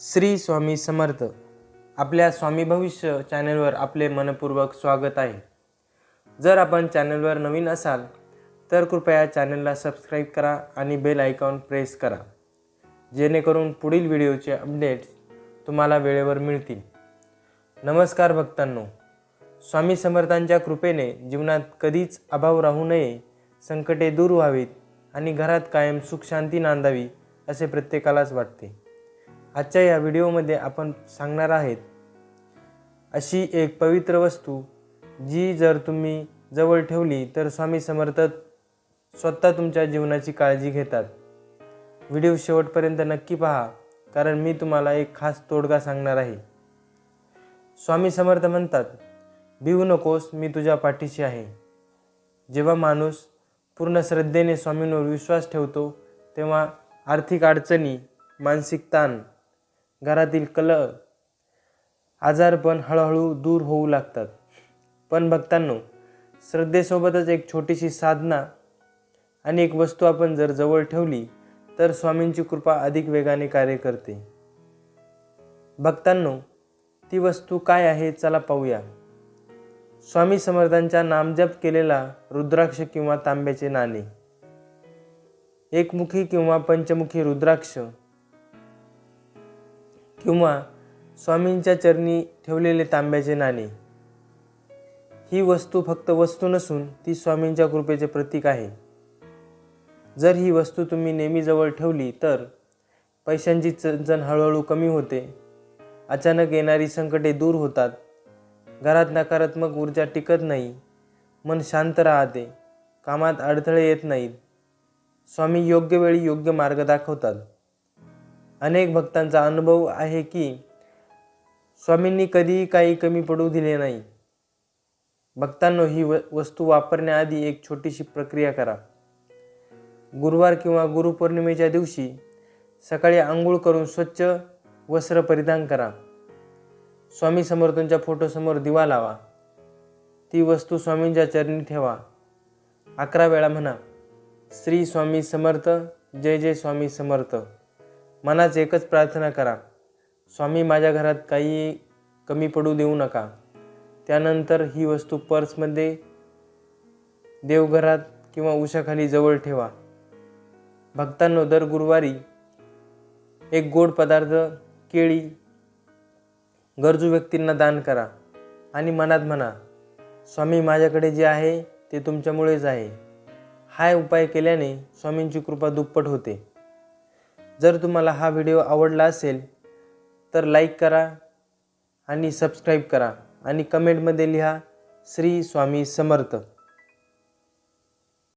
श्री स्वामी समर्थ. आपल्या स्वामी भविष्य चॅनलवर आपले मनपूर्वक स्वागत आहे. जर आपण चॅनलवर नवीन असाल तर कृपया चॅनलला सबस्क्राईब करा आणि बेल आयकॉन प्रेस करा. जेणेकरून पुढील व्हिडिओचे अपडेट्स तुम्हाला वेळेवर मिळतील. नमस्कार भक्तांनो. स्वामी समर्थांच्या कृपेने जीवनात कधीच अभाव राहू नये संकटे दूर व्हावीत आणि घरात कायम सुखशांती नांदावी असे प्रत्येकालाच वाटते. आजच्या या व्हिडिओमध्ये आपण सांगणार आहेत अशी एक पवित्र वस्तू जी जर तुम्ही जवळ ठेवली तर स्वामी समर्थ स्वतः तुमच्या जीवनाची काळजी घेतात. व्हिडिओ शेवटपर्यंत नक्की पहा कारण मी तुम्हाला एक खास तोडगा सांगणार आहे. स्वामी समर्थ म्हणतात भिवू नकोस मी तुझ्या पाठीशी आहे. जेव्हा माणूस पूर्ण श्रद्धेने स्वामींवर विश्वास ठेवतो तेव्हा आर्थिक अडचणी मानसिक ताण घरातील कल आजारपण हळूहळू दूर होऊ लागतात. पण भक्तांनो श्रद्धेसोबतच एक छोटीशी साधना आणि एक वस्तू आपण जर जवळ ठेवली तर स्वामींची कृपा अधिक वेगाने कार्य करते. भक्तांनो ती वस्तू काय आहे चला पाहूया. स्वामी समर्थांच्या नामजप केलेला रुद्राक्ष किंवा तांब्याचे नाणे. एकमुखी किंवा पंचमुखी रुद्राक्ष किंवा स्वामींच्या चरणी ठेवलेले तांब्याचे नाणे. ही वस्तू फक्त वस्तू नसून ती स्वामींच्या कृपेचे प्रतीक आहे. जर ही वस्तू तुम्ही नेहमीजवळ ठेवली तर पैशांची चणचण हळूहळू कमी होते. अचानक येणारी संकटे दूर होतात. घरात नकारात्मक ऊर्जा टिकत नाही. मन शांत राहते. कामात अडथळे येत नाहीत. स्वामी योग्य वेळी योग्य मार्ग दाखवतात. अनेक भक्तांचा अनुभव आहे की स्वामींनी कधीही काही कमी पडू दिले नाही. भक्तांनो ही व वस्तू वापरण्याआधी एक छोटीशी प्रक्रिया करा. गुरुवार किंवा गुरुपौर्णिमेच्या दिवशी सकाळी आंघोळ करून स्वच्छ वस्त्र परिधान करा. स्वामी समर्थांच्या फोटोसमोर दिवा लावा. ती वस्तू स्वामींच्या चरणी ठेवा. अकरा वेळा म्हणा श्री स्वामी समर्थ जय जय स्वामी समर्थ. मनाच एकच प्रार्थना करा. स्वामी माझ्या घरात काही कमी पडू देऊ नका. त्यानंतर ही वस्तू पर्समध्ये देवघरात किंवा उशाखाली जवळ ठेवा. भक्तांनो दर गुरुवारी एक गोड पदार्थ केळी गरजू व्यक्तींना दान करा आणि मनात म्हणा स्वामी माझ्याकडे जे आहे ते तुमच्यामुळेच आहे. हा उपाय केल्याने स्वामींची कृपा दुप्पट होते. जर तुम्हाला हा व्हिडिओ आवडला असेल तर लाईक करा आणि सबस्क्राईब करा. आणि कमेंटमध्ये लिहा श्री स्वामी समर्थ.